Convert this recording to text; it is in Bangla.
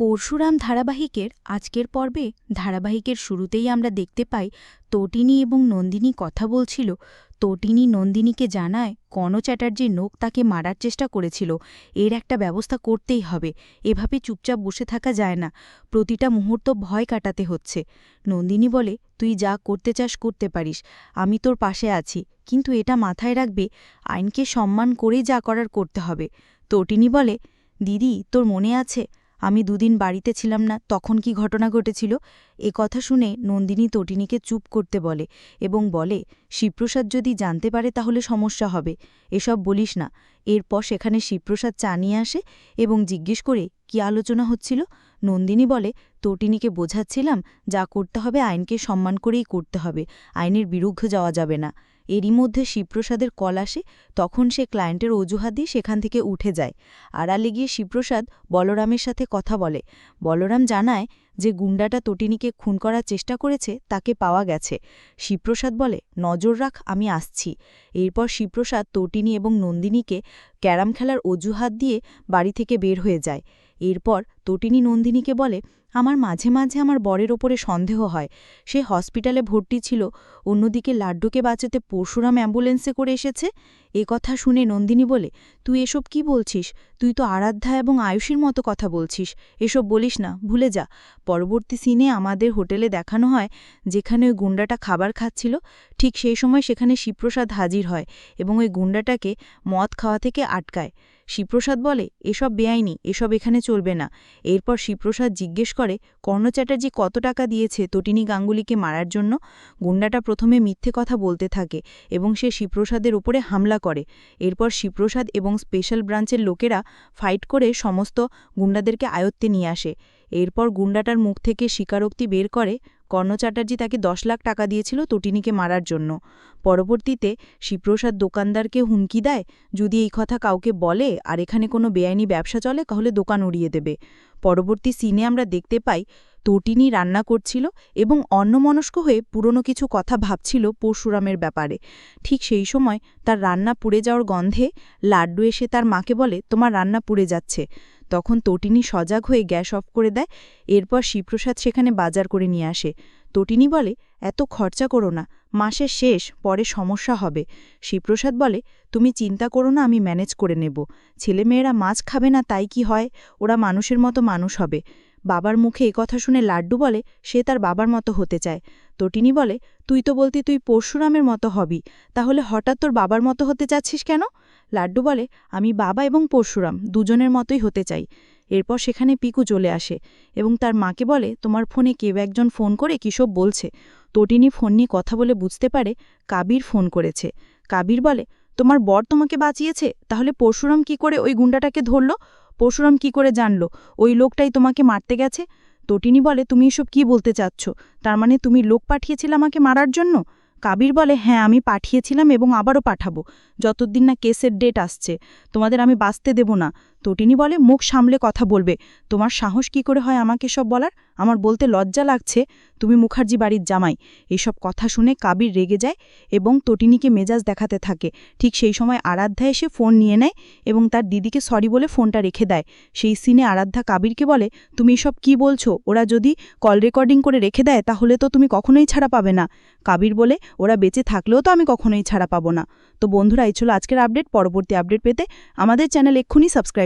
পরশুরাম ধারাবাহিকের আজকের পর্বে, ধারাবাহিকের শুরুতেই আমরা দেখতে পাই, তটিনী এবং নন্দিনী কথা বলছিল। তটিনী নন্দিনীকে জানায় কণ চ্যাটার্জির নোক তাকে মারার চেষ্টা করেছিল। এর একটা ব্যবস্থা করতেই হবে। এভাবে চুপচাপ বসে থাকা যায় না। প্রতিটা মুহূর্ত ভয় কাটাতে হচ্ছে। নন্দিনী বলে, তুই যা করতে চাস করতে পারিস। আমি তোর পাশে আছি। কিন্তু এটা মাথায় রাখবে, আইনকে সম্মান করেই যা করার করতে হবে। তটিনী বলে, দিদি, তোর মনে আছে? আমি দুদিন বাড়িতে ছিলাম না, তখন কি ঘটনা ঘটেছিল? এ কথা শুনে নন্দিনী তটিনীকে চুপ করতে বলে এবং বলে, শিবপ্রসাদ যদি জানতে পারে তাহলে সমস্যা হবে। এসব বলিস না। এরপর সেখানে শিবপ্রসাদ চা নিয়ে আসে এবং জিজ্ঞেস করে, কি আলোচনা হচ্ছিল? নন্দিনী বলে, তটিনীকে বোঝাচ্ছিলাম যা করতে হবে, আইনকে সম্মান করেই করতে হবে। আইনের বিরুদ্ধে যাওয়া যাবে না। এরই মধ্যে শিবপ্রসাদের কল আসে, তখন সে ক্লায়েন্টের অজুহাত দিয়ে সেখান থেকে উঠে যায়। আড়ালে গিয়ে শিবপ্রসাদ বলরামের সাথে কথা বলে। বলরাম জানায় যে গুন্ডাটা তটিনীকে খুন করার চেষ্টা করেছে, তাকে পাওয়া গেছে। শিবপ্রসাদ বলে, নজর রাখ, আমি আসছি। এরপর শিবপ্রসাদ তটিনী এবং নন্দিনীকে ক্যারাম খেলার অজুহাত দিয়ে বাড়ি থেকে বের হয়ে যায়। এরপর তটিনী নন্দিনীকে বলে আমার মাঝে মাঝে আমার বরের ওপরে সন্দেহ হয়। সে হসপিটালে ভর্তি ছিল। অন্যদিকে লাড্ডুকে বাঁচাতে পরশুরাম অ্যাম্বুলেন্সে করে এসেছে। এ কথা শুনে নন্দিনী বলে, তুই এসব কি বলছিস? তুই তো আরাধ্যা এবং আয়ুষীর মতো কথা বলছিস। এসব বলিস না, ভুলে যা। পরবর্তী সিনে আমাদের হোটেলে দেখানো হয়, যেখানে ওই গুন্ডাটা খাবার খাচ্ছিল। ঠিক সেই সময় সেখানে শিবপ্রসাদ হাজির হয় এবং ওই গুন্ডাটাকে মদ খাওয়া থেকে আটকায়। শিবপ্রসাদ বলে, এসব বেআইনি, এসব এখানে চলবে না। এরপর শিবপ্রসাদ জিজ্ঞেস করে, কর্ণ চ্যাটার্জি কত টাকা দিয়েছে তটিনী গাঙ্গুলিকে মারার জন্য? গুন্ডাটা প্রথমে মিথ্যে কথা বলতে থাকে এবং সে শিবপ্রসাদের ওপরে হামলা করে। এরপর শিবপ্রসাদ এবং স্পেশাল ব্রাঞ্চের লোকেরা ফাইট করে সমস্ত গুন্ডাদেরকে আয়ত্তে নিয়ে আসে। এরপর গুন্ডাটার মুখ থেকে স্বীকারোক্তি বের করে কর্ণ চ্যাটার্জি তাকে দশ লাখ টাকা দিয়েছিল তটিনীকে মারার জন্য। পরবর্তীতে শিবপ্রসাদ দোকানদারকে হুমকি দেয়, যদি এই কথা কাউকে বলে আর এখানে কোনো বেআইনি ব্যবসা চলে, তাহলে দোকান উড়িয়ে দেবে। পরবর্তী সিনে আমরা দেখতে পাই, তটিনী রান্না করছিল এবং অন্যমনস্ক হয়ে পুরনো কিছু কথা ভাবছিল পরশুরামের ব্যাপারে। ঠিক সেই সময় তার রান্না পুড়ে যাওয়ার গন্ধে লাড্ডু এসে তার মাকে বলে, তোমার রান্না পুড়ে যাচ্ছে। তখন তটিনী সজাগ হয়ে গ্যাস অফ করে দেয়, এরপর শিবপ্রসাদ সেখানে বাজার করে নিয়ে আসে। তটিনী বলে, এত খরচা করো না, মাসের শেষ, পরে সমস্যা হবে। শিবপ্রসাদ বলে, তুমি চিন্তা করো না, আমি ম্যানেজ করে নেব। ছেলেমেয়েরা মাছ খাবে না, তাই কি হয়? ওরা মানুষের মতো মানুষ হবে। বাবার মুখে এ কথা শুনে লাড্ডু বলে, সে তার বাবার মতো হতে চায়। তটিনী বলে, তুই তো বলতি তুই পরশুরামের মতো হবি, তাহলে হঠাৎ তোর বাবার মতো হতে চাচ্ছিস কেন? লাড্ডু বলে, আমি বাবা এবং পরশুরাম, দুজনের মতোই হতে চাই। এরপর সেখানে পিকু চলে আসে এবং তার মাকে বলে, তোমার ফোনে কেউ একজন ফোন করে কিসব বলছে? তটিনী ফোন নিয়ে কথা বলে বুঝতে পারে, কাবির ফোন করেছে। কাবির বলে, তোমার বর তোমাকে বাঁচিয়েছে, তাহলে পরশুরাম কি করে ওই গুন্ডাটাকে ধরল? পরশুরাম কি করে জানল? ওই লোকটাই তোমাকে মারতে গেছে? তটিনী বলে, তুমি এসব কি বলতে চাচ্ছ? তার মানে তুমি লোক পাঠিয়েছিলে আমাকে মারার জন্য? কাবির বলে হ্যাঁ আমি পাঠিয়েছিলাম এবং আবারও পাঠাবো। যতদিন না কেসের ডেট আসছে, তোমাদের আমি বাঁচতে দেব না। তটিনী বলে, মুখ সামলে কথা বলবে। তোমার সাহস কি করে হয় আমাকে সব বলার? আমার বলতে লজ্জা লাগছে। তুমি মুখার্জি বাড়ির জামাই। এসব কথা শুনে কাবির রেগে যায় এবং তটিনীকে মেজাজ দেখাতে থাকে। ঠিক সেই সময় আরাধ্যা এসে ফোন নিয়ে নেয় এবং তার দিদিকে সরি বলে ফোনটা রেখে দেয়। সেই সিনে আরাধ্যা কাবিরকে বলে, তুমি এসব কি বলছো? ওরা যদি কল রেকর্ডিং করে রেখে দেয়, তাহলে তো তুমি কখনোই ছাড়া পাবে না। কাবির বলে, ওরা বেঁচে থাকলেও তো আমি কখনোই ছাড়া পাবো না। তো বন্ধুরা, এই ছিল আজকের আপডেট। পরবর্তী আপডেট পেতে আমাদের চ্যানেল এক্ষুনি